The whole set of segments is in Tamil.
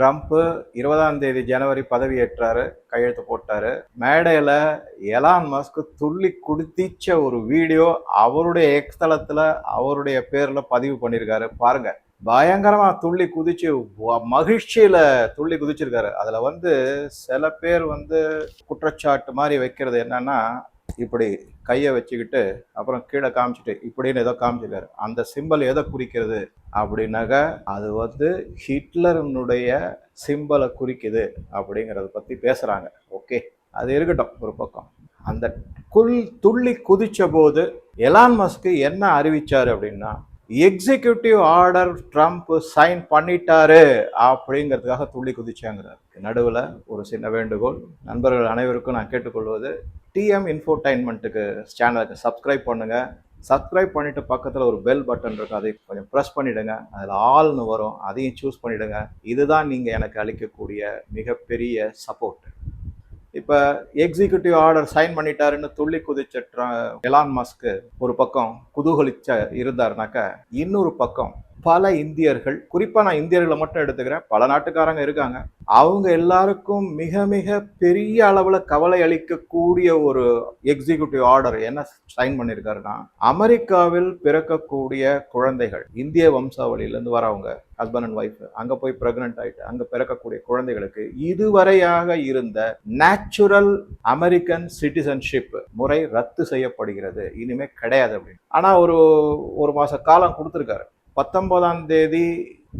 ட்ரம்ப்பு இருபதாம் தேதி ஜனவரி பதவியேற்றாரு கையெழுத்து போட்டாரு. மேடையில் எலான் மஸ்க் துள்ளி குடித்திச்ச ஒரு வீடியோ அவருடைய எக்ஸ் அவருடைய பேரில் பதிவு பண்ணியிருக்காரு பாருங்க. பயங்கரமாக துள்ளி குதிச்சு மகிழ்ச்சியில் துள்ளி குதிச்சிருக்காரு. அதில் வந்து சில பேர் வந்து குற்றச்சாட்டு மாதிரி வைக்கிறது என்னன்னா இப்படி கையை வச்சுக்கிட்டு அப்புறம் கீழே காமிச்சிட்டு இப்படின்னு ஏதோ காமிச்சிருக்காரு. அந்த சிம்பல் எதை குறிக்கிறது? அப்படின்னாக்க அது வந்து ஹிட்லருனுடைய சிம்பலை குறிக்குது அப்படிங்கிறத பற்றி பேசுகிறாங்க ஓகே அது இருக்கட்டும் ஒரு பக்கம். அந்த குல் துள்ளி குதித்த போது எலான் மஸ்க்கு என்ன அறிவித்தார் அப்படின்னா எக்ஸிக்யூட்டிவ் ஆர்டர் ட்ரம்ப் சைன் பண்ணிட்டாரு அப்படிங்கிறதுக்காக துள்ளி குதிச்சாங்கிறார். நடுவில் ஒரு சின்ன வேண்டுகோள். நண்பர்கள் அனைவருக்கும் நான் கேட்டுக்கொள்வது டிஎம் இன்ஃபோர்டைன்மெண்ட்டுக்கு சேனலுக்கு சப்ஸ்கிரைப் பண்ணுங்கள் சப்ஸ்கிரைப் பண்ணிவிட்டு பக்கத்தில் ஒரு பெல் பட்டன் இருக்கும் அதை கொஞ்சம் ப்ரெஸ் பண்ணிவிடுங்க அதில் ஆள்னு வரும் அதையும் சூஸ் பண்ணிவிடுங்க இதுதான் நீங்கள் எனக்கு அளிக்கக்கூடிய மிகப்பெரிய சப்போர்ட் இப்போ எக்ஸிக்யூட்டிவ் ஆர்டர் சைன் பண்ணிட்டாருன்னு துள்ளி குதிச்ச எலான் மஸ்க்கு ஒரு பக்கம் குதூகலிச்ச இருந்தாருனாக்க இன்னொரு பக்கம் பல இந்தியர்கள் குறிப்பா நான் இந்தியர்களை மட்டும் எடுத்துக்கிறேன் பல நாட்டுக்காரங்க இருக்காங்க. அவங்க எல்லாருக்கும் மிக மிக பெரிய அளவுல கவலை அளிக்கக்கூடிய ஒரு எக்ஸிக்யூட்டிவ் ஆர்டர் என்ன சைன் பண்ணியிருக்காருன்னா அமெரிக்காவில் பிறக்கக்கூடிய குழந்தைகள் இந்திய வம்சாவளியிலேருந்து வரவங்க ஹஸ்பண்ட் அண்ட் ஒய்ஃப் அங்க போய் பிரெக்னென்ட் ஆயிட்டு அங்க பிறக்கக்கூடிய குழந்தைகளுக்கு இதுவரையாக இருந்த நேச்சுரல் அமெரிக்கன் சிட்டிசன்ஷிப் முறை ரத்து செய்யப்படுகிறது. இனிமே கிடையாது அப்படின்னு. ஆனா ஒரு ஒரு மாச காலம் கொடுத்துருக்காரு. பத்தொன்பதாம் தேதி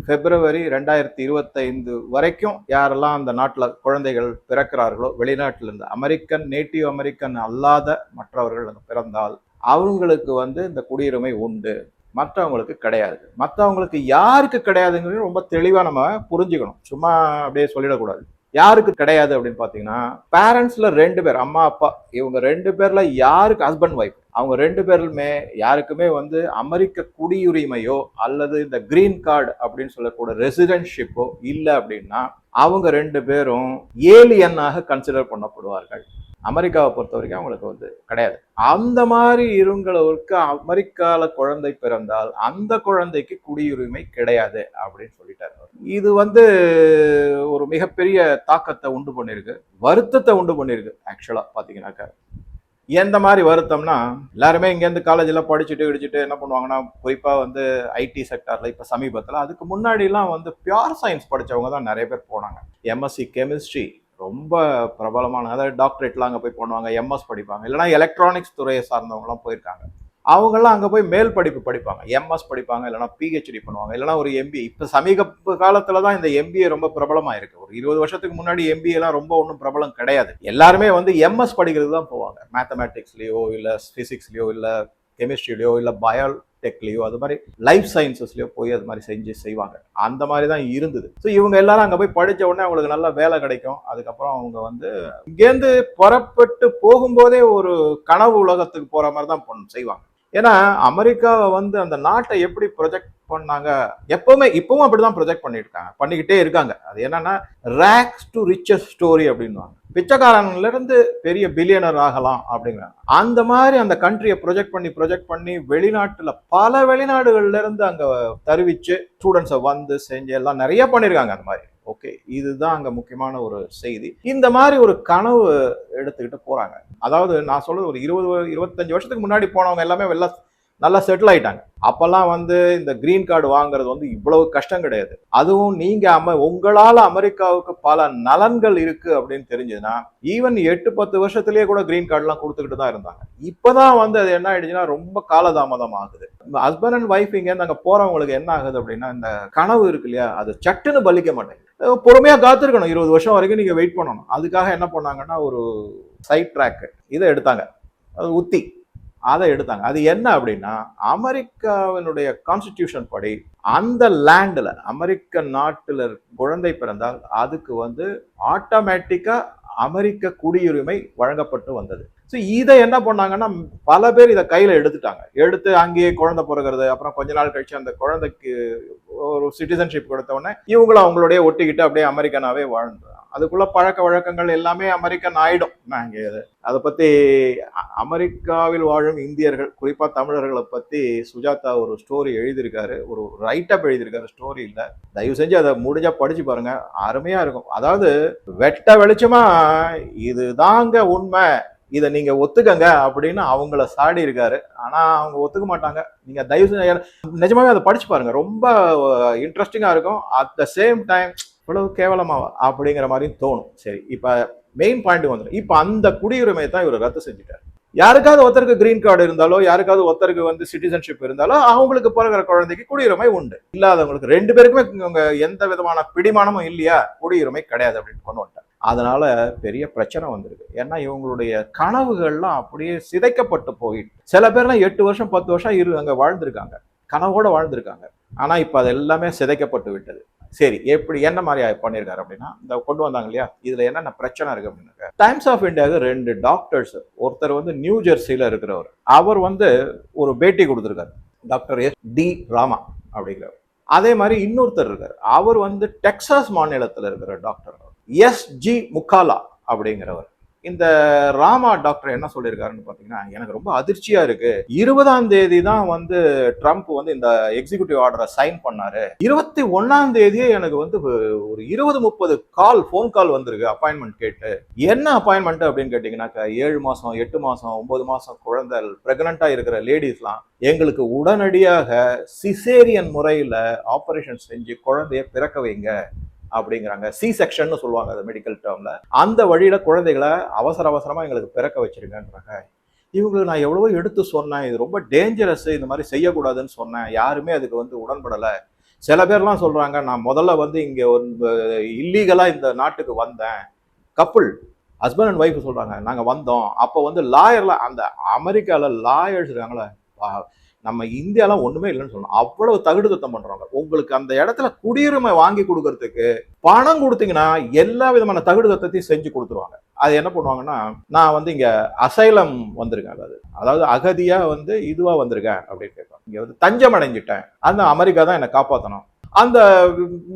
பிப்ரவரி ரெண்டாயிரத்தி இருபத்தைந்து வரைக்கும் யாரெல்லாம் அந்த நாட்டில் குழந்தைகள் பிறக்கிறார்களோ வெளிநாட்டிலிருந்து அமெரிக்கன் நேட்டிவ் அமெரிக்கன் அல்லாத மற்றவர்கள் பிறந்தால் அவங்களுக்கு வந்து இந்த குடியுரிமை உண்டு. மற்றவங்களுக்கு கிடையாது. மற்றவங்களுக்கு யாருக்கு கிடையாதுங்கிறது ரொம்ப தெளிவாக நம்ம புரிஞ்சுக்கணும். சும்மா அப்படியே சொல்லிடக்கூடாது. யாருக்கு கிடையாது அப்படின்னு பார்த்தீங்கன்னா பேரண்ட்ஸில் ரெண்டு பேர் அம்மா அப்பா இவங்க ரெண்டு பேரில் யாருக்கு ஹஸ்பண்ட் ஒய்ஃப் அவங்க ரெண்டு பேருமே யாருக்குமே வந்து அமெரிக்க குடியுரிமையோ அல்லது இந்த கிரீன் கார்டு அப்படின்னு சொல்லக்கூடிய ரெசிடென்ட்ஷிப்போ இல்லை அப்படின்னா அவங்க ரெண்டு பேரும் ஏலியனாக கன்சிடர் பண்ணப்படுவார்கள். அமெரிக்காவை பொறுத்த வரைக்கும் அவங்களுக்கு வந்து கிடையாது. அந்த மாதிரி இருங்களவருக்கு அமெரிக்காவில் குழந்தை பிறந்தால் அந்த குழந்தைக்கு குடியுரிமை கிடையாது அப்படின்னு சொல்லிட்டார் அவர். இது வந்து ஒரு மிகப்பெரிய தாக்கத்தை உண்டு பண்ணியிருக்கு வருத்தத்தை உண்டு பண்ணியிருக்கு ஆக்சுவலாக பார்த்தீங்கன்னாக்கா எந்த மாதிரி வருத்தம்னா எல்லாருமே இங்கேருந்து காலேஜில் படிச்சுட்டு இடிச்சுட்டு என்ன பண்ணுவாங்கன்னா குறிப்பாக வந்து ஐடி செக்டாரில் இப்போ சமீபத்தில் அதுக்கு முன்னாடிலாம் வந்து பியூர் சயின்ஸ் படித்தவங்க தான் நிறைய பேர் போனாங்க. எம்எஸ்சி கெமிஸ்ட்ரி ரொம்ப பிரபலமான அதாவது டாக்டரேட்லாம் அங்கே போய் பண்ணுவாங்க எம்எஸ் படிப்பாங்க இல்லைனா எலக்ட்ரானிக்ஸ் துறையை சார்ந்தவங்களாம் போயிருக்காங்க. அவங்கெல்லாம் அங்கே போய் மேல் படிப்பு படிப்பாங்க. எம்எஸ் படிப்பாங்க இல்லைனா பிஹெச்டி பண்ணுவாங்க இல்லைனா ஒரு எம்பிஏ இப்போ சமீப காலத்தில் தான் இந்த எம்பிஏ ரொம்ப பிரபலமாக இருக்குது ஒரு இருபது வருஷத்துக்கு முன்னாடி எம்பிஏலாம் ரொம்ப ஒன்றும் பிரபலம் கிடையாது. எல்லாருமே வந்து எம்எஸ் படிக்கிறது தான் போவாங்க. மேத்தமேட்டிக்ஸ்லேயோ இல்லை ஃபிசிக்ஸ்லேயோ இல்லை கெமிஸ்ட்ரிலையோ இல்லை பயோடெக்லேயோ அது மாதிரி லைஃப் சயின்சஸ்லையோ போய் அது மாதிரி செஞ்சு செய்வாங்க. அந்த மாதிரி தான் இருந்தது. ஸோ இவங்க எல்லாரும் அங்கே போய் படித்த உடனே அவங்களுக்கு நல்ல வேலை கிடைக்கும். அதுக்கப்புறம் அவங்க வந்து இங்கேருந்து புறப்பட்டு போகும்போதே ஒரு கனவு உலகத்துக்கு போகிற மாதிரி தான் பொண்ணு செய்வாங்க. ஏன்னா அமெரிக்காவை வந்து அந்த நாட்டை எப்படி ப்ரொஜெக்ட் பண்ணாங்க எப்பவுமே இப்பவும் அப்படிதான் ப்ரொஜெக்ட் பண்ணியிருக்காங்க பண்ணிக்கிட்டே இருக்காங்க. அது என்னன்னா ரேக்ஸ் டு ரிச்சஸ் ஸ்டோரி அப்படின்வாங்க பிச்சைக்காரன்ல இருந்து பெரிய பில்லியனர் ஆகலாம் அப்படிங்கிறாங்க. அந்த மாதிரி அந்த கண்ட்ரியை ப்ரொஜெக்ட் பண்ணி ப்ரொஜெக்ட் பண்ணி வெளிநாட்டில் பல வெளிநாடுகள்லேருந்து இருந்து தருவிச்சு ஸ்டூடெண்ட்ஸை வந்து செஞ்சு எல்லாம் நிறைய பண்ணியிருக்காங்க அந்த மாதிரி. ஓகே இதுதான் அங்கே முக்கியமான ஒரு செய்தி. இந்த மாதிரி ஒரு கனவு எடுத்துக்கிட்டு போகிறாங்க அதாவது நான் சொல்றது ஒரு இருபது இருபத்தஞ்சு வருஷத்துக்கு முன்னாடி போனவங்க எல்லாமே வெள்ள நல்லா செட்டில் ஆயிட்டாங்க. அப்பெல்லாம் வந்து இந்த கிரீன் கார்டு வாங்குறது வந்து இவ்வளவு கஷ்டம் கிடையாது. அதுவும் நீங்க அம உங்களால அமெரிக்காவுக்கு பல நலன்கள் இருக்கு அப்படின்னு தெரிஞ்சதுன்னா ஈவன் எட்டு பத்து வருஷத்துலயே கூட கிரீன் கார்டுலாம் கொடுத்துக்கிட்டு தான் இருந்தாங்க. இப்பதான் வந்து அது என்ன ஆயிடுச்சுன்னா ரொம்ப காலதாமதம் ஆகுது. ஹஸ்பண்ட் அண்ட் ஒய்ஃப் இங்க அங்க போறவங்களுக்கு என்ன ஆகுது அப்படின்னா இந்த கனவு இருக்கு இல்லையா அது சட்டுன்னு பலிக்க மாட்டேங்குது. பொறுமையா காத்திருக்கணும். இருபது வருஷம் வரைக்கும் நீங்க வெயிட் பண்ணணும். அதுக்காக என்ன பண்ணாங்கன்னா ஒரு சைட் ட்ராக் இதை எடுத்தாங்க. அது உத்தி. அதை எடுத்தாங்க. அது என்ன அப்படின்னா அமெரிக்காவினுடைய கான்ஸ்டிடியூஷன் படி அந்த லேண்டில் அமெரிக்க நாட்டில் குழந்தை பிறந்தால் அதுக்கு வந்து ஆட்டோமேட்டிக்காக அமெரிக்க குடியுரிமை வழங்கப்பட்டு வந்தது. ஸோ இதை என்ன பண்ணாங்கன்னா பல பேர் இதை கையில் எடுத்துட்டாங்க. எடுத்து அங்கேயே குழந்தை பிறகுறது அப்புறம் கொஞ்ச நாள் கழிச்சு அந்த குழந்தைக்கு ஒரு சிட்டிசன்ஷிப் கொடுத்தவொடனே இவங்களும் அவங்களுடைய ஒட்டிக்கிட்டு அப்படியே அமெரிக்கனாவே வாழ்ந்து அதுக்குள்ள பழக்க வழக்கங்கள் எல்லாமே அமெரிக்கன் ஆயிடும். நாங்க அதை பற்றி அமெரிக்காவில் வாழும் இந்தியர்கள் குறிப்பாக தமிழர்களை பற்றி சுஜாதா ஒரு ஸ்டோரி எழுதியிருக்காரு. ஒரு ரைட்டப் எழுதியிருக்காரு ஸ்டோரி இல்லை தயவு செஞ்சு அதை முடிஞ்சால் படித்து பாருங்கள் அருமையாக இருக்கும். அதாவது வெட்ட வெளிச்சமா இதுதாங்க உண்மை. இதை நீங்க ஒத்துக்கங்க அப்படின்னு அவங்கள சாடி இருக்காரு. ஆனா அவங்க ஒத்துக்க மாட்டாங்க. நீங்க தயவு நிஜமாவே அதை படிச்சு பாருங்க. ரொம்ப இன்ட்ரெஸ்டிங்கா இருக்கும். அட் த சேம் டைம் இவ்வளவு கேவலமாவா அப்படிங்கிற மாதிரியும் தோணும். சரி இப்ப மெயின் பாயிண்ட் வந்துடும் இப்போ அந்த குடியுரிமையை தான் இவர் ரத்து செஞ்சுட்டார். யாருக்காவது ஒருத்தருக்கு கிரீன் கார்டு இருந்தாலோ யாருக்காவது ஒருத்தருக்கு வந்து சிட்டிசன்ஷிப் இருந்தாலோ அவங்களுக்கு பிறகுற குழந்தைக்கு குடியுரிமை உண்டு. இல்லாதவங்களுக்கு ரெண்டு பேருக்குமே இவங்க எந்த விதமான பிடிமானமும் இல்லையா? குடியுரிமை கிடையாது அப்படின்னு கொண்டு வந்துட்டாங்க. அதனால பெரிய பிரச்சனை வந்திருக்கு. ஏன்னா இவங்களுடைய கனவுகள்லாம் அப்படியே சிதைக்கப்பட்டு போயிட்டு சில பேர்லாம் எட்டு வருஷம் பத்து வருஷம் இரு அங்கே வாழ்ந்திருக்காங்க. கனவோட வாழ்ந்திருக்காங்க. ஆனால் இப்போ அது எல்லாமே சிதைக்கப்பட்டு விட்டது. சரி எப்படி என்ன மாதிரி பண்ணியிருக்காரு அப்படின்னா இந்த கொண்டு வந்தாங்க இல்லையா இதுல என்னென்ன பிரச்சனை இருக்கு அப்படின்னாக்க டைம்ஸ் ஆஃப் இந்தியாவுக்கு ரெண்டு டாக்டர்ஸ் ஒருத்தர் வந்து நியூ ஜெர்சியில இருக்கிறவர். அவர் வந்து ஒரு பேட்டி கொடுத்துருக்காரு. டாக்டர் எஸ் டி ராமா அப்படிங்கிறவர். அதே மாதிரி இன்னொருத்தர் இருக்கார். அவர் வந்து டெக்சாஸ் மாநிலத்தில் இருக்கிற டாக்டர் எஸ் ஜி முக்காலா அப்படிங்கிறவர். இந்த ராமா டாக்டர் என்ன சொல்லியிருக்காருன்னு பார்த்தீங்கன்னா எனக்கு ரொம்ப அதிர்ச்சியா இருக்கு. இருபதாம் தேதி தான் வந்து ட்ரம்ப் வந்து இந்த எக்ஸிகியூட்டிவ் ஆர்டரை சைன் பண்ணாரு. இருபத்தி ஒன்னாம் தேதியே எனக்கு வந்து ஒரு இருபது முப்பது கால் ஃபோன் கால் வந்திருக்கு அப்பாயின்மெண்ட் கேட்டு. என்ன அப்பாயின்மெண்ட் அப்படின்னு கேட்டிங்கன்னாக்கா ஏழு மாசம் எட்டு மாசம் ஒன்பது மாசம் குழந்தை பிரெக்னண்டா இருக்கிற லேடிஸ்லாம் எங்களுக்கு உடனடியாக சிசேரியன் முறையில் ஆபரேஷன் செஞ்சு குழந்தைய பிறக்க வைங்க. அப்படிங்கிறாங்க. சி செக்ஷன் சொல்லுவாங்க அது மெடிக்கல் டேர்ம்ல அந்த வழியில குழந்தைகளை அவசர அவசரமா எங்களுக்கு பிறக்க வச்சிருங்கன்றாங்க. இவங்களுக்கு நான் எவ்வளவோ எடுத்து சொன்னேன். இது ரொம்ப டேஞ்சரஸ் இந்த மாதிரி செய்யக்கூடாதுன்னு சொன்னேன். யாருமே அதுக்கு வந்து உடன்படலை. சில பேர்லாம் சொல்றாங்க நான் முதல்ல வந்து இங்க ஒரு இல்லீகலா இந்த நாட்டுக்கு வந்தேன். கப்புள் ஹஸ்பண்ட் அண்ட் ஒய்ஃப் சொல்றாங்க. நாங்க வந்தோம். அப்போ வந்து லாயர்ல அந்த அமெரிக்கால லாயர்ஸ் இருக்காங்களே நம்ம இந்தியாலாம் ஒண்ணுமே இல்லைன்னு சொல்லணும். அவ்வளவு தகுடு தத்தம் பண்றாங்க உங்களுக்கு அந்த இடத்துல குடியுரிமை வாங்கி கொடுக்கறதுக்கு பணம் கொடுத்தீங்கன்னா எல்லா விதமான தகுடு தத்தத்தையும் செஞ்சு கொடுத்துருவாங்க. அது என்ன பண்ணுவாங்கன்னா நான் வந்து இங்க அசைலம் வந்திருக்கேன் அதாவது. அதாவது அகதியா வந்து இதுவா வந்திருக்கேன் அப்படின்னு கேட்பாங்க. இங்க வந்து தஞ்சம் அடைஞ்சிட்டேன். அந்த அமெரிக்கா தான் என்னை காப்பாற்றணும் அந்த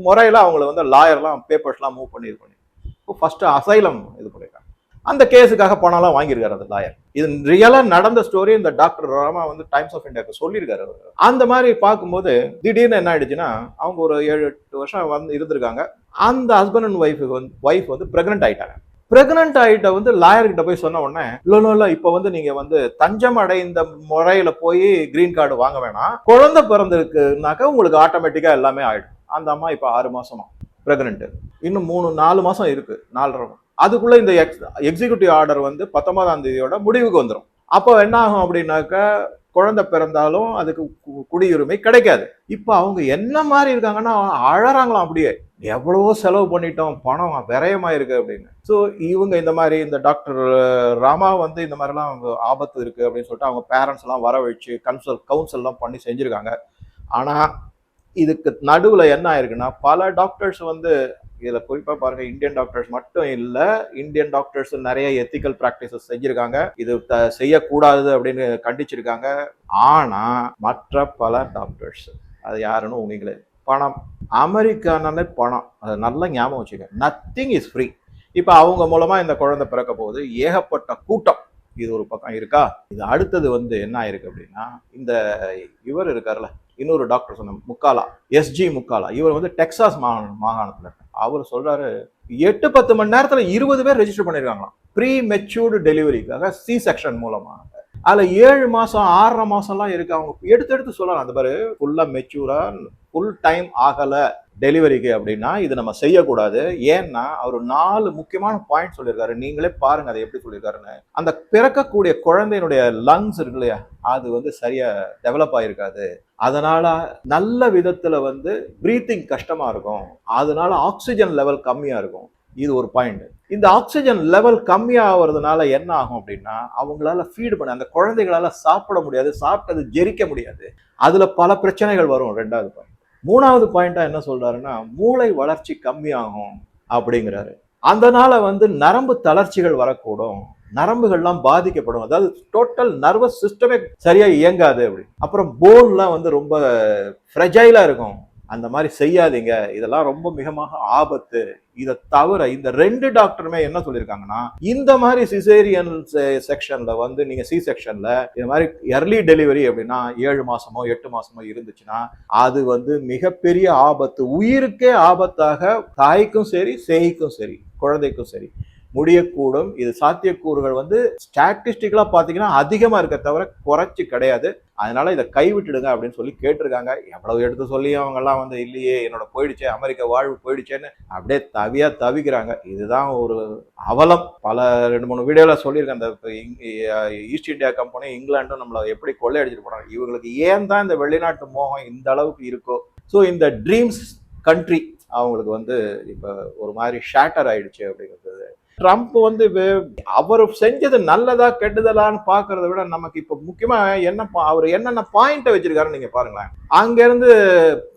முறையில் அவங்கள வந்து லாயர்லாம் பேப்பர்ஸ்லாம் மூவ் பண்ணி இது பண்ணி இப்போ ஃபஸ்ட்டு அசைலம் இது பண்ணியிருக்காங்க அந்த கேஸுக்காக பணம்லாம் வாங்கியிருக்காரு அந்த லாயர் இது ரியலா நடந்த ஸ்டோரி இந்த டாக்டர் ராமா வந்து டைம்ஸ் ஆஃப் இந்தியாவுக்கு சொல்லியிருக்காரு அந்த மாதிரி பார்க்கும்போது திடீர்னு என்ன ஆயிடுச்சுன்னா அவங்க ஒரு ஏழு எட்டு வருஷம் வந்து இருந்திருக்காங்க. அந்த ஹஸ்பண்ட் அண்ட் ஒய்ஃபுக்கு வந்து ஒய்ஃப் வந்து பிரெக்னென்ட் ஆயிட்டாங்க. பிரெக்னென்ட் ஆகிட்ட வந்து லாயர்கிட்ட போய் சொன்ன உடனே இல்லை இல்ல இப்போ வந்து நீங்கள் வந்து தஞ்சம் அடைந்த முறையில் போய் கிரீன் கார்டு வாங்க வேணாம். குழந்தை பிறந்திருக்குனாக்கா உங்களுக்கு ஆட்டோமேட்டிக்காக எல்லாமே ஆகிடும் அந்த அம்மா இப்போ ஆறு மாதமா ப்ரெக்னென்ட்டு இன்னும் மூணு நாலு மாதம் இருக்குது நாலரை அதுக்குள்ள இந்த எக்ஸ் எக்ஸிகியூட்டிவ் ஆர்டர் வந்து பத்தொன்பதாம் தேதியோட முடிவுக்கு வந்துடும் அப்போ என்ன ஆகும் அப்படின்னாக்கா குழந்தை பிறந்தாலும் அதுக்கு கு- குடியுரிமை கிடைக்காது. இப்போ அவங்க என்ன மாதிரி இருக்காங்கன்னா அழறாங்களாம் அப்படியே. எவ்வளவோ செலவு பண்ணிட்டோம் பணம் விரயமா இருக்கு அப்படின்னு. ஸோ இவங்க இந்த மாதிரி இந்த டாக்டர் ராமா வந்து இந்த மாதிரிலாம் அவங்க ஆபத்து இருக்கு அப்படின்னு சொல்லிட்டு அவங்க பேரண்ட்ஸ் எல்லாம் வர வச்சு கன்சல் கவுன்சில்லாம் பண்ணி செஞ்சுருக்காங்க. ஆனால் இதுக்கு நடுவில் என்ன ஆயிருக்குன்னா பல டாக்டர்ஸ் வந்து இதில் குறிப்பாக பாருங்க இந்தியன் டாக்டர்ஸ் மட்டும் இல்லை இந்தியன் டாக்டர்ஸ் நிறைய எத்திக்கல் ப்ராக்டிசஸ் செஞ்சுருக்காங்க. இது த- செய்யக்கூடாது அப்படின்னு கண்டிச்சிருக்காங்க. ஆனால் மற்ற பல டாக்டர்ஸ் அது யாருன்னு உங்களே பணம். அமெரிக்கானாலே பணம். அதை நல்லா ஞாபகம் வச்சுக்க நத்திங் இஸ் ஃப்ரீ இப்போ அவங்க மூலமாக இந்த குழந்தை பிறக்க போகுது. ஏகப்பட்ட கூட்டம். இது ஒரு பக்கம் இருக்கா? இது அடுத்தது வந்து என்ன ஆயிருக்கு அப்படின்னா இந்த இவர் இருக்கார்ல இன்னொரு டாக்டர் சொன்ன முக்காலா எஸ்ஜி முக்காலா இவர் வந்து டெக்சாஸ் மாகாண மாகாணத்தில் இருக்கார். அவர் சொல்றாரு எட்டு பத்து மணி நேரத்துல இருபது பேர் ரெஜிஸ்டர் பண்ணிருக்காங்களாம். ப்ரீ மெச்சூர்டு டெலிவரிக்காக சி செக்ஷன் மூலமா. அதுல ஏழு மாசம் ஆறரை மாசம்லாம் இருக்கு. அவங்க எடுத்து எடுத்து சொல்லலாம். அந்த பாரு ஃபுல்லா மெச்சூரா ஃபுல் டைம் ஆகல. டெலிவரிக்கு அப்படின்னா இது நம்ம செய்யக்கூடாது. ஏன்னா அவர் நாலு முக்கியமான பாயிண்ட் சொல்லியிருக்காரு. நீங்களே பாருங்க அதை எப்படி சொல்லியிருக்காருன்னு. அந்த பிறக்கக்கூடிய குழந்தையினுடைய லங்ஸ் இருக்கு இல்லையா அது வந்து சரியா டெவலப் ஆயிருக்காது. அதனால நல்ல விதத்துல வந்து பிரீத்திங் கஷ்டமா இருக்கும். அதனால ஆக்சிஜன் லெவல் கம்மியா இருக்கும். இது ஒரு பாயிண்ட் இந்த ஆக்சிஜன் லெவல் கம்மியாகிறதுனால என்ன ஆகும் அப்படின்னா அவங்களால ஃபீடு பண்ண அந்த குழந்தைகளால சாப்பிட முடியாது சாப்பிட்டது ஜெரிக்க முடியாது. அதுல பல பிரச்சனைகள் வரும் ரெண்டாவது பாயிண்ட் மூணாவது பாயிண்டா என்ன சொல்றாருன்னா மூளை வளர்ச்சி கம்மியாகும் அப்படிங்கிறாரு. அதனால வந்து நரம்பு தளர்ச்சிகள் வரக்கூடும். நரம்புகள்லாம் பாதிக்கப்படும். அதாவது டோட்டல் நர்வஸ் சிஸ்டமே சரியா இயங்காது அப்படி. அப்புறம் போன்லாம் வந்து ரொம்ப ஃப்ரெஜைலா இருக்கும். அந்த மாதிரி செய்யாதீங்க. இதெல்லாம் ரொம்ப மிகமாக ஆபத்து. இதை தவிர இந்த ரெண்டு டாக்டருமே என்ன சொல்லியிருக்காங்கன்னா இந்த மாதிரி சிசேரியன் செக்ஷன்ல வந்து நீங்க சி செக்ஷன்ல இந்த மாதிரி எர்லி டெலிவரி அப்படின்னா ஏழு மாசமோ எட்டு மாசமோ இருந்துச்சுன்னா அது வந்து மிகப்பெரிய ஆபத்து. உயிருக்கே ஆபத்தாக தாய்க்கும் சரி சேய்க்கும் சரி குழந்தைக்கும் சரி. முடியக்கூடும். இது சாத்தியக்கூறுகள் வந்து ஸ்டாட்டிஸ்டிக்கலா பாத்தீங்கன்னா அதிகமா இருக்க தவிர குறைச்சி கிடையாது. அதனால இதை கைவிட்டுடுங்க அப்படின்னு சொல்லி கேட்டிருக்காங்க. எவ்வளவு எடுத்து சொல்லி அவங்க எல்லாம் வந்து இல்லையே என்னோட போயிடுச்சே அமெரிக்க வாழ்வு போயிடுச்சேன்னு அப்படியே தவியா தவிக்கிறாங்க. இதுதான் ஒரு அவலம். பல ரெண்டு மூணு வீடியோல சொல்லியிருக்கேன். அந்த ஈஸ்ட் இந்தியா கம்பெனி இங்கிலாண்டும் நம்மளை எப்படி கொள்ளையடிச்சிட்டு போனாங்க. இவங்களுக்கு ஏன் தான் இந்த வெளிநாட்டு மோகம் இந்த அளவுக்கு இருக்கோ? ஸோ இந்த ட்ரீம்ஸ் கண்ட்ரி அவங்களுக்கு வந்து இப்போ ஒரு மாதிரி ஷேட்டர் ஆயிடுச்சு அப்படிங்கிறது ட்ரம்ப் வந்து அவர் செஞ்சது நல்லதா கெட்டுதலான்னு பாக்குறத விட நமக்கு இப்ப முக்கியமா என்ன பா- அவர் என்னென்ன பாயிண்ட வச்சிருக்காருன்னு நீங்க பாருங்களேன். அங்க இருந்து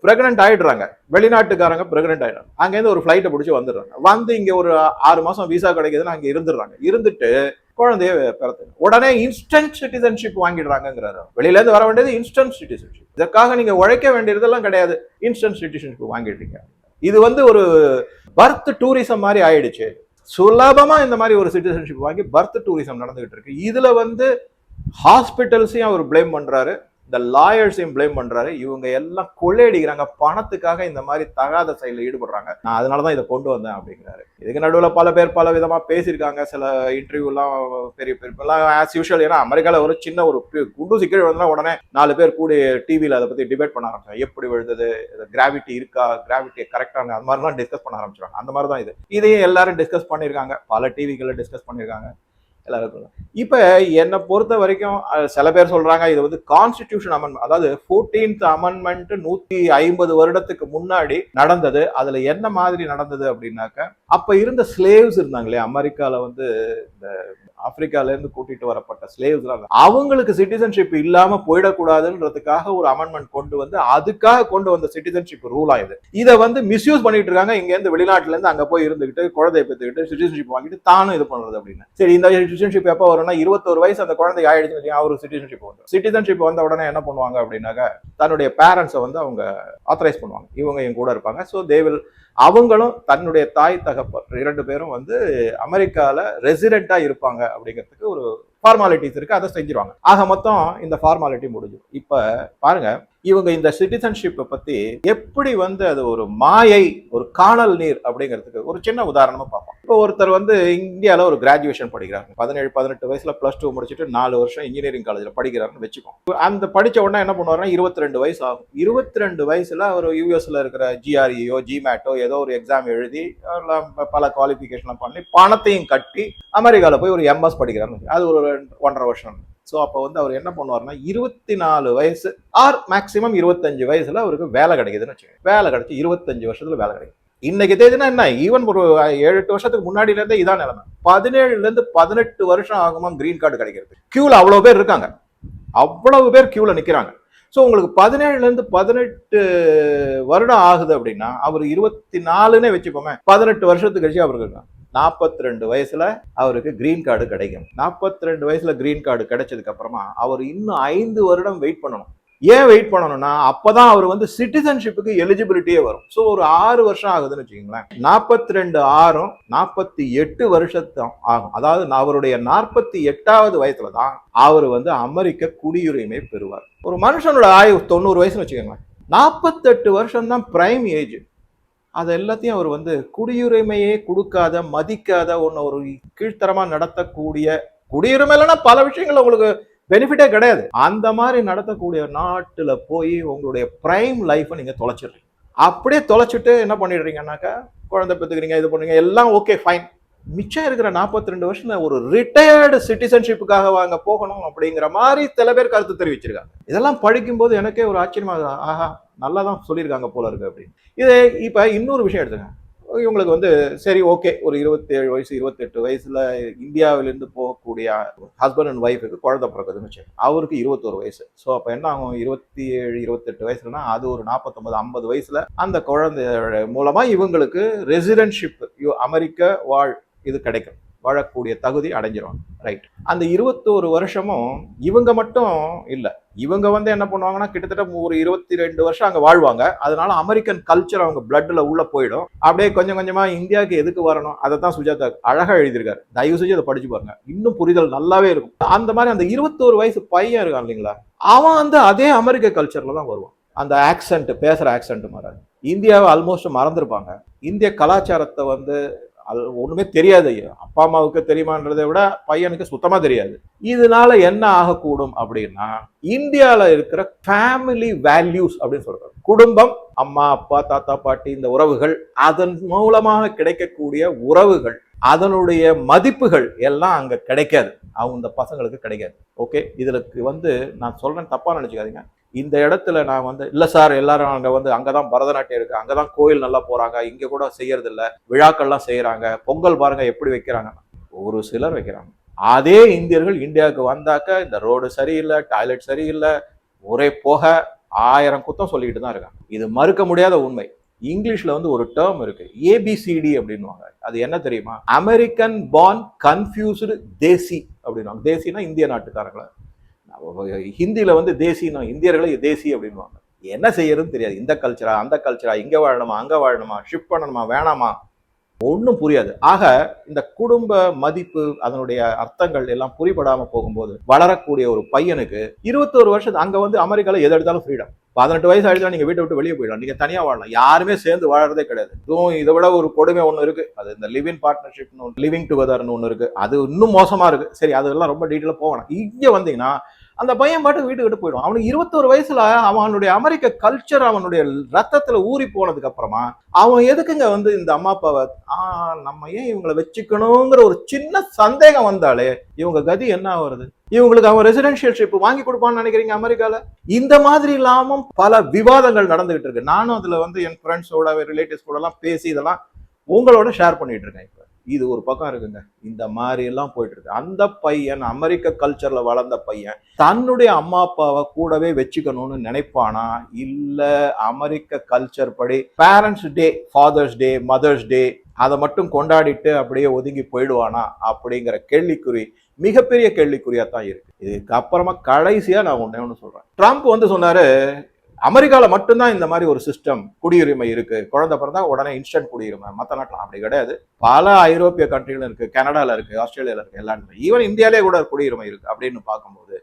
பிரெக்னென்ட் ஆயிடுறாங்க. வெளிநாட்டுக்காரங்க பிரெக்னென்ட் ஆயிடுறாங்க. அங்க இருந்து ஒரு ஃபிளைட்டை பிடிச்சி வந்துடுறாங்க. வந்து இங்க ஒரு ஆறு மாசம் விசா கிடைக்குதுன்னு அங்க இருந்துடுறாங்க. இருந்துட்டு குழந்தைய பிறத்து உடனே இன்ஸ்டன்ட் சிட்டிசன்ஷிப் வாங்கிடுறாங்கிறாரு வெளியில இருந்து வர வேண்டியது இன்ஸ்டன்ட் சிட்டிசன்ஷிப் இதற்காக நீங்க உழைக்க வேண்டியதெல்லாம் கிடையாது. இன்ஸ்டன்ட் சிட்டிசன்ஷிப் வாங்கிடுறீங்க. இது வந்து ஒரு பர்த் டூரிசம் மாதிரி ஆயிடுச்சு. சுலபமாக இந்த மாதிரி ஒரு சிட்டிசன்ஷிப் வாங்கி பர்த் டூரிசம் நடந்துகிட்டு இருக்கு. இதில் வந்து ஹாஸ்பிட்டல்ஸையும் அவர் ப்ளேம் பண்ணுறாரு இந்த லாயர்ஸையும் பிளேம் பண்றாரு? இவங்க எல்லாம் கொள்ளையடிக்கிறாங்க பணத்துக்காக இந்த மாதிரி தகாத செயலில் ஈடுபடுறாங்க. நான் அதனாலதான் இதை கொண்டு வந்தேன் அப்படிங்கிறாரு. இதுக்கு நடுவில் பல பேர் பல விதமா பேசியிருக்காங்க. சில இன்டர்வியூலாம் பெரிய பெரிய ஆஸ் யூஷுவல் ஏன்னா அமெரிக்கால ஒரு சின்ன ஒரு குண்டு சிக்கல் விழுந்தா உடனே நாலு பேர் கூடி டிவியில் அதை பத்தி டிபேட் பண்ண ஆரம்பிச்சாங்க. எப்படி விழுந்தது? கிராவிட்டி இருக்கா? கிராவிட்டி கரெக்டான அது மாதிரிலாம் டிஸ்கஸ் பண்ண ஆரம்பிச்சிருக்காங்க அந்த மாதிரி தான் இது. இதையும் எல்லாரும் டிஸ்கஸ் பண்ணியிருக்காங்க. பல டிவிகளில் டிஸ்கஸ் பண்ணியிருக்காங்க. எல்லாருக்கும். இப்போ என்னை பொறுத்த வரைக்கும் சில பேர் சொல்றாங்க இது வந்து கான்ஸ்டிடியூஷன் அமெண்ட்மெண்ட் அதாவது ஃபோர்டீன்த் அமெண்ட்மெண்ட் நூத்தி ஐம்பது வருடத்துக்கு முன்னாடி நடந்தது. அதுல என்ன மாதிரி நடந்தது அப்படின்னாக்க அப்ப இருந்த ஸ்லேவ்ஸ் இருந்தாங்க இல்லையா? அமெரிக்கால வந்து இந்த ஆப்பிரிக்கால இருந்து கூட்டிட்டு வரப்பட்ட ஸ்லேவ்ஸ் அவங்களுக்கு சிட்டிசன்ஷிப் இல்லாம போயிடக்கூடாதுன்றதுக்காக ஒரு அமெண்ட்மெண்ட் கொண்டு வந்து அதுக்காக கொண்டு வந்த சிட்டிசன்ஷிப் ரூல் ஆயுது இதை. வந்து மிஸ்யூஸ் பண்ணிட்டு இருக்காங்க. இங்க இருந்து வெளிநாட்டுல இருந்து அங்க போய் இருந்துகிட்டு குழந்தைய பெற்றுக்கிட்டு சிட்டிசன்ஷிப் வாங்கிட்டு தானும் இது பண்றது அப்படின்னு. சரி இந்த சிட்டிசன்ஷிப் எப்போ வரும்னா இருபத்தொரு வயசு அந்த குழந்தை ஆயிடுச்சுன்னு அவருக்கு சிட்டிசன்ஷிப் வந்து சிட்டிசன்ஷிப் வந்த உடனே என்ன பண்ணுவாங்க அப்படின்னாக்க தன்னுடைய பேரண்ட்ஸை வந்து அவங்க ஆத்தரைஸ் பண்ணுவாங்க. இவங்க என் கூட இருப்பாங்க. ஸோ தேவில் அவங்களும் தன்னுடைய தாய் தகப்பர் இரண்டு பேரும் வந்து அமெரிக்காவில் ரெசிடெண்ட்டாக இருப்பாங்க அப்படிங்கிறதுக்கு ஒரு ஃபார்மாலிட்டிஸ் இருக்கு அதை செஞ்சிருவாங்க. ஆக மொத்தம் இந்த ஃபார்மாலிட்டி முடிஞ்சிடும். இப்ப பாருங்க இவங்க இந்த சிட்டிசன்ஷிப்பை பத்தி எப்படி வந்து அது ஒரு மாயை ஒரு காணல் நீர் அப்படிங்கிறதுக்கு ஒரு சின்ன உதாரணமா பார்ப்போம். இப்போ ஒருத்தர் வந்து இந்தியாவில் ஒரு கிராஜுவேஷன் படிக்கிறாங்க பதினேழு பதினெட்டு வயசுல பிளஸ் டூ முடிச்சுட்டு நாலு வருஷம் இன்ஜினியரிங் காலேஜில் படிக்கிறாருன்னு வச்சுக்கோம் அந்த படிச்ச உடனே என்ன பண்ணுவாருன்னா இருபத்தி ரெண்டு வயசு ஆகும். இருபத்தி ரெண்டு வயசுல அவர் யூஎஸ்ல இருக்கிற ஜிஆர்இயோ ஜிமேட்டோ ஏதோ ஒரு எக்ஸாம் எழுதி பல குவாலிஃபிகேஷன்லாம் பண்ணி பணத்தையும் கட்டி அமெரிக்காவில் போய் ஒரு எம்எஸ் படிக்கிறாருன்னு அது ஒரு ஒன்றரை வருஷம். ஸோ அப்போ வந்து அவர் என்ன பண்ணுவார்னா இருபத்தி நாலு வயசு ஆர் மேக்ஸிமம் இருபத்தஞ்சு வயசுல அவருக்கு வேலை கிடைக்குதுன்னு வச்சுக்கோங்க. வேலை கிடைச்சி இருபத்தஞ்சு வருஷத்துல வேலை கிடைக்கும் இன்னைக்கு தேதினா என்ன? ஈவன் ஒரு ஏழு எட்டு வருஷத்துக்கு முன்னாடில இருந்தே இதான் நிலைமை. பதினேழுல இருந்து பதினெட்டு வருஷம் ஆகுமா கிரீன் கார்டு கிடைக்கிறது. கியூல அவ்வளவு பேர் இருக்காங்க. அவ்வளவு பேர் கியூல நிக்கிறாங்க. ஸோ உங்களுக்கு பதினேழுல இருந்து பதினெட்டு வருடம் ஆகுது அப்படின்னா அவர் இருபத்தி நாலுன்னே வச்சுக்கோமே பதினெட்டு வருஷத்துக்கு கழிச்சு அவருக்கு இருக்கான் நாற்பத்தி ரெண்டு வயசுல அவருக்கு கிரீன் கார்டு கிடைக்கும். நாற்பத்தி ரெண்டு வயசுல கிரீன் கார்டு கிடைச்சதுக்கு அப்புறமா அவர் இன்னும் ஐந்து வருடம் வெயிட் பண்ணணும். ஏன் வெயிட் பண்ணணும்னா அப்பதான் அவர் வந்து சிட்டிசன்ஷிப்புக்கு எலிஜிபிலிட்டியே வரும். ஸோ ஒரு ஆறு வருஷம் ஆகுதுன்னு வச்சுக்கோங்களேன். நாற்பத்தி ரெண்டு ஆறும் நாற்பத்தி எட்டு வருஷத்தும் ஆகும். அதாவது அவருடைய நாற்பத்தி எட்டாவது வயசுல தான் அவர் வந்து அமெரிக்க குடியுரிமை பெறுவார். ஒரு மனுஷனோட ஆயு தொண்ணூறு வயசுன்னு வச்சுக்கோங்களேன். நாற்பத்தெட்டு வருஷம் தான் பிரைம் ஏஜ் அது எல்லாத்தையும் அவர் வந்து குடியுரிமையே கொடுக்காத மதிக்காத ஒன்று ஒரு கீழ்த்தரமாக நடத்தக்கூடிய குடியுரிமை இல்லைன்னா பல விஷயங்கள் உங்களுக்கு பெனிஃபிட்டே கிடையாது. அந்த மாதிரி நடத்தக்கூடிய நாட்டில் போய் உங்களுடைய ப்ரைம் லைஃப்பை நீங்கள் தொலைச்சிடுறீங்க. அப்படியே தொலைச்சிட்டு என்ன பண்ணிடுறீங்கன்னாக்கா குழந்தை பெற்றுக்கிறீங்க இது பண்ணுறீங்க எல்லாம் ஓகே ஃபைன் மிச்சம் இருக்கிற 42 ரெண்டு வருஷம் ஒரு ரிட்டையர்டு சிட்டிசன்ஷிப்புக்காக வாங்க போகணும் அப்படிங்கிற மாதிரி சில பேர் கருத்து தெரிவிச்சிருக்காங்க. இதெல்லாம் படிக்கும்போது எனக்கே ஒரு ஆச்சரியமா ஆஹா நல்லா தான் சொல்லியிருக்காங்க போல இருக்கு அப்படின்னு. இது இப்போ இன்னொரு விஷயம் எடுத்துங்க. இவங்களுக்கு வந்து சரி ஓகே ஒரு இருபத்தேழு வயசு இருபத்தெட்டு வயசுல இந்தியாவிலேருந்து போகக்கூடிய ஹஸ்பண்ட் அண்ட் ஒய்ஃபுக்கு குழந்தை பிறகுதுன்னு வச்சு அவருக்கு இருபத்தோரு வயசு. ஸோ அப்போ என்ன ஆகும்? இருபத்தி ஏழு இருபத்தெட்டு வயசுலனா அது ஒரு நாற்பத்தொம்பது ஐம்பது வயசுல அந்த குழந்தை மூலமா இவங்களுக்கு ரெசிடென்ட்ஷிப் அமெரிக்க வாழ் இது கிடைக்கும். வாழக்கூடிய தகுதி அடைஞ்சிரும் ரைட் அந்த இருபத்தோரு வருஷமும் இவங்க மட்டும் இல்லை. இவங்க வந்து என்ன பண்ணுவாங்கன்னா கிட்டத்தட்ட ஒரு இருபத்தி ரெண்டு வருஷம் அங்கே வாழ்வாங்க. அதனால அமெரிக்கன் கல்ச்சர் அவங்க பிளட்டில் உள்ளே போயிடும். அப்படியே கொஞ்சம் கொஞ்சமாக இந்தியாவுக்கு எதுக்கு வரணும்? அதை தான் சுஜாதா அழகாக எழுதியிருக்காரு. தயவு செஞ்சு அதை படிச்சு பாருங்க. இன்னும் புரிதல் நல்லாவே இருக்கும். அந்த மாதிரி அந்த இருபத்தோரு வயசு பையன் இருக்கான் இல்லைங்களா? அவன் வந்து அதே அமெரிக்க கல்ச்சரில் தான் வருவான். அந்த ஆக்சன்ட் பேசுகிற ஆக்சன்ட் மாறாது. இந்தியாவை ஆல்மோஸ்ட் மறந்துருப்பாங்க. இந்திய கலாச்சாரத்தை வந்து அது ஒன்றுமே தெரியாது. அப்பா அம்மாவுக்கு தெரியுமான்றதை விட பையனுக்கு சுத்தமாக தெரியாது. இதனால என்ன ஆகக்கூடும் அப்படின்னா இந்தியாவில் இருக்கிற ஃபேமிலி வேல்யூஸ் அப்படின்னு சொல்றாங்க. குடும்பம் அம்மா அப்பா தாத்தா பாட்டி இந்த உறவுகள் அதன் மூலமாக கிடைக்கக்கூடிய உறவுகள் அதனுடைய மதிப்புகள் எல்லாம் அங்கே கிடைக்காது. அவங்க இந்த பசங்களுக்கு கிடைக்காது. ஓகே இதுக்கு வந்து நான் சொல்கிறேன் தப்பாக நினச்சிக்காதீங்க. இந்த இடத்துல நான் வந்து இல்லை சார் எல்லாரும் அங்கே வந்து அங்கே தான் பரதநாட்டியம் இருக்குது அங்கே தான் கோயில் நல்லா போகிறாங்க இங்கே கூட செய்யறது விழாக்கள்லாம் செய்கிறாங்க பொங்கல் பாருங்கள் எப்படி வைக்கிறாங்க. ஒரு சிலர் வைக்கிறாங்க. அதே இந்தியர்கள் இந்தியாவுக்கு வந்தாக்க இந்த ரோடு சரியில்லை டாய்லெட் சரியில்லை ஒரே போக ஆயிரம் குத்தம் சொல்லிக்கிட்டு தான் இருக்காங்க. இது மறுக்க முடியாத உண்மை. இங்கிலீஷில் வந்து ஒரு டேர்ம் இருக்கு ஏபிசிடி அப்படின்னுவாங்க. அது என்ன தெரியுமா? அமெரிக்கன் பார்ன் கன்ஃபியூஸ்டு தேசி அப்படின்வாங்க தேசினா இந்திய நாட்டுக்காரங்களை. ஹிந்தியில் வந்து தேசினா இந்தியர்களை தேசி அப்படின்வாங்க என்ன செய்யறதுன்னு தெரியாது. இந்த கல்ச்சரா அந்த கல்ச்சரா இங்கே வாழணுமா அங்கே வாழணுமா ஷிஃப்ட் பண்ணணுமா வேணாமா? ஒன்றும் புரியாது. ஆக இந்த குடும்ப மதிப்பு அதனுடைய அர்த்தங்கள் எல்லாம் புரிபடாமல் போகும்போது வளரக்கூடிய ஒரு பையனுக்கு இருபத்தோரு வருஷம் அங்கே வந்து அமெரிக்காவில் எது எடுத்தாலும் ஃப்ரீடம் பதினெட்டு வயசு ஆயிடுச்சா நீங்க வீட்டை விட்டு வெளியே போயிடலாம். நீங்க தனியா வாழலாம். யாருமே சேர்ந்து வாழறதே கிடையாது. இதுவும் இதை விட ஒரு கொடுமை ஒன்று இருக்கு. அது இந்த லிவிங் பார்ட்னர்ஷிப்னு லிவிங் டுகெதர்னு ஒன்று இருக்கு. அது இன்னும் மோசமா இருக்கு. சரி அதெல்லாம் ரொம்ப டீட்டெயிலாக போகணும் இங்கே வந்தீங்கன்னா அந்த பையன் பாட்டு வீட்டுக்கு விட்டு போயிடும் அவனுக்கு இருபத்தோரு வயசுல அவனுடைய அமெரிக்க கல்ச்சர் அவனுடைய ரத்தத்துல ஊறி போனதுக்கு அப்புறமா அவன் எதுக்குங்க வந்து இந்த அம்மா அப்பாவை ஆஹ் நம்ம ஏன் இவங்களை வச்சுக்கணுங்கிற ஒரு சின்ன சந்தேகம் வந்தாலே இவங்க கதி என்ன வருது இவங்களுக்கு அவன் ரெசிடென்ஷியல் ஷிப் வாங்கி கொடுப்பான்னு நினைக்கிறீங்க அமெரிக்கால? இந்த மாதிரி இல்லாம பல விவாதங்கள் நடந்துகிட்டு இருக்கு. நானும் அதுல வந்து என் ஃப்ரெண்ட்ஸோட ரிலேட்டிவ்ஸ் கூட எல்லாம் பேசி இதெல்லாம் உங்களோட ஷேர் பண்ணிட்டு இருக்கேன் இப்ப. இது ஒரு பக்கம் இருக்குங்க. இந்த மாதிரி எல்லாம் போயிட்டு இருக்கு அந்த பையன் அமெரிக்க கல்ச்சர்ல வளர்ந்த பையன் தன்னுடைய அம்மா அப்பாவை கூடவே வச்சுக்கணும்னு நினைப்பானா? இல்ல அமெரிக்க கல்ச்சர் படி parents day father's day mother's day அதை மட்டும் கொண்டாடிட்டு அப்படியே ஒதுங்கி போயிடுவானா? அப்படிங்கிற கேள்விக்குறி மிகப்பெரிய கேள்விக்குறியா தான் இருக்கு. இதுக்கு அப்புறமா கடைசியா நான் ஒன்னே ஒன்று சொல்றேன். ட்ரம்ப் வந்து சொன்னாரு அமெரிக்காவில் மட்டும்தான் இந்த மாதிரி ஒரு சிஸ்டம் குடியுரிமை இருக்கு. குழந்தை பிறந்தா உடனே இன்ஸ்டன்ட் குடியுரிமை. மற்ற நாட்டில் அப்படி கிடையாது. பல ஐரோப்பிய கண்ட்ரிகளும் இருக்கு கனடாவில் இருக்கு ஆஸ்திரேலியாவில் இருக்கு எல்லா ஈவன் இந்தியாலேயே கூட குடியுரிமை இருக்கு அப்படின்னு பார்க்கும்போது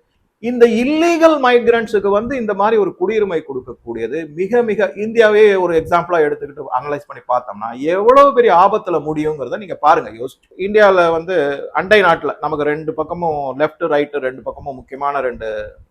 இந்த இல்லீகல் மைக்ரண்ட்ஸுக்கு வந்து இந்த மாதிரி ஒரு குடியுரிமை கொடுக்கக்கூடியது மிக மிக இந்தியாவே ஒரு எக்ஸாம்பிளா எடுத்துக்கிட்டு அனலைஸ் பண்ணி பார்த்தோம்னா எவ்வளவு பெரிய ஆபத்துல முடியுங்கிறத நீங்க பாருங்க. யோசிச்சு. இந்தியாவில் வந்து அண்டை நாட்டில் நமக்கு ரெண்டு பக்கமும் லெஃப்ட் ரைட்டு ரெண்டு பக்கமும் முக்கியமான ரெண்டு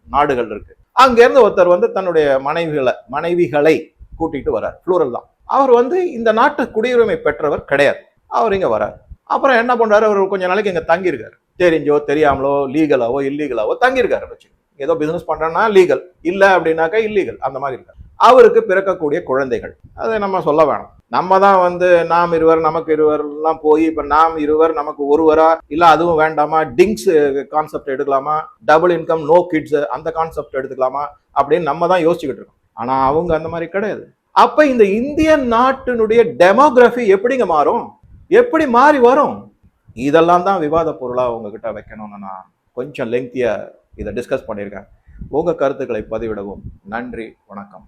நாடுகள் இருக்கு. அங்கேருந்து ஒருத்தர் வந்து தன்னுடைய மனைவிகளை மனைவிகளை கூட்டிட்டு வரார் ஃப்ளூரல் தான். அவர் வந்து இந்த நாட்டு குடியுரிமை பெற்றவர் கிடையாது. அவர் இங்கே வரார் அப்புறம் என்ன பண்ணுறாரு அவர் கொஞ்ச நாளைக்கு இங்கே தங்கியிருக்காரு. தெரிஞ்சோ தெரியாமலோ லீகலாவோ இல்லீகலாவோ தங்கியிருக்காரு. வச்சு ஏதோ பிஸ்னஸ் பண்றேன்னா லீகல் இல்லை அப்படின்னாக்கா இல்லீகல் அந்த மாதிரி இருக்காரு. அவருக்கு பிறக்கக்கூடிய குழந்தைகள். அதை நம்ம சொல்ல வேணாம். நம்ம தான் வந்து நாம் இருவர் நமக்கு இருவர் எல்லாம் போய் இப்போ நாம் இருவர் நமக்கு ஒருவரா? இல்லை அதுவும் வேண்டாமா? டிங்ஸ் கான்செப்ட் எடுக்கலாமா? டபுள் இன்கம் நோ கிட்ஸ் அந்த கான்செப்ட் எடுத்துக்கலாமா? அப்படின்னு நம்ம தான் யோசிச்சுக்கிட்டு இருக்கோம். ஆனால் அவங்க அந்த மாதிரி கிடையாது. அப்போ இந்த இந்திய நாட்டினுடைய டெமோகிராஃபி எப்படிங்க மாறும்? எப்படி மாறி வரும்? இதெல்லாம் தான் விவாத பொருளாக உங்ககிட்ட வைக்கணும்னு நான் கொஞ்சம் லெங்க்தியாக இதை டிஸ்கஸ் பண்ணியிருக்கேன். உங்கள் கருத்துக்களை பதிவிடவும். நன்றி வணக்கம்.